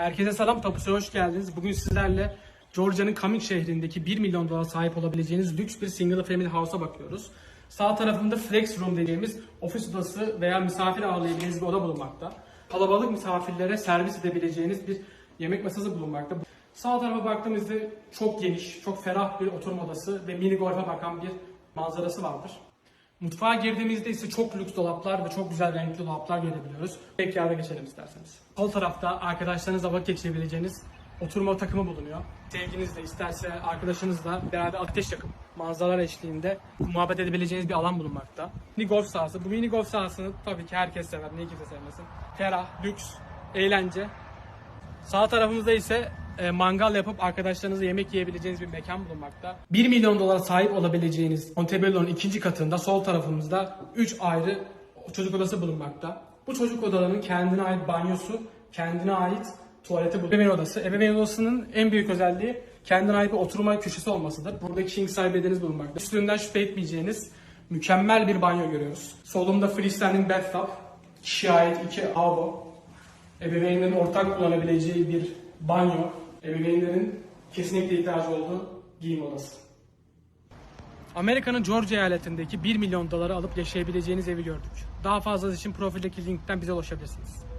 Herkese selam, Tapus'a hoş geldiniz. Bugün sizlerle Georgia'nın Cumming şehrindeki 1 milyon dolara sahip olabileceğiniz lüks bir single family house'a bakıyoruz. Sağ tarafında flex room dediğimiz ofis odası veya misafir ağırlayabileceğiniz bir oda bulunmakta. Kalabalık misafirlere servis edebileceğiniz bir yemek masası bulunmakta. Sağ tarafa baktığımızda çok geniş, çok ferah bir oturma odası ve mini golfe bakan bir manzarası vardır. Mutfağa girdiğimizde ise çok lüks dolaplar ve çok güzel renkli dolaplar görebiliyoruz. Backyard'a geçelim isterseniz. Sol tarafta arkadaşlarınızla vakit geçirebileceğiniz oturma takımı bulunuyor. Sevginiz de isterse arkadaşınızla beraber ateş yakıp manzaralar eşliğinde muhabbet edebileceğiniz bir alan bulunmakta. Mini golf sahası. Bu mini golf sahasını tabii ki herkes sever. Niye kimse sevmesin. Ferah, lüks, eğlence. Sağ tarafımızda ise e, mangal yapıp arkadaşlarınızla yemek yiyebileceğiniz bir mekan bulunmakta. 1 milyon dolara sahip olabileceğiniz Montebello'nun ikinci katında sol tarafımızda 3 ayrı çocuk odası bulunmakta. Bu çocuk odalarının kendine ait banyosu, kendine ait tuvaleti bulunuyor. Ebeveyn odası. Ebeveyn odasının en büyük özelliği kendine ait bir oturma köşesi olmasıdır. Burada king size bedeniz bulunmakta. Üstünden şüphe etmeyeceğiniz mükemmel bir banyo görüyoruz. Solumda freestanding bathtub, kişiye ait iki lavabo, ebeveynlerin ortak kullanabileceği bir banyo, ebeveynlerin kesinlikle ihtiyacı olduğu giyim odası. Amerika'nın Georgia eyaletindeki 1 milyon dolara alıp yaşayabileceğiniz evi gördük. Daha fazlası için profildeki linkten bize ulaşabilirsiniz.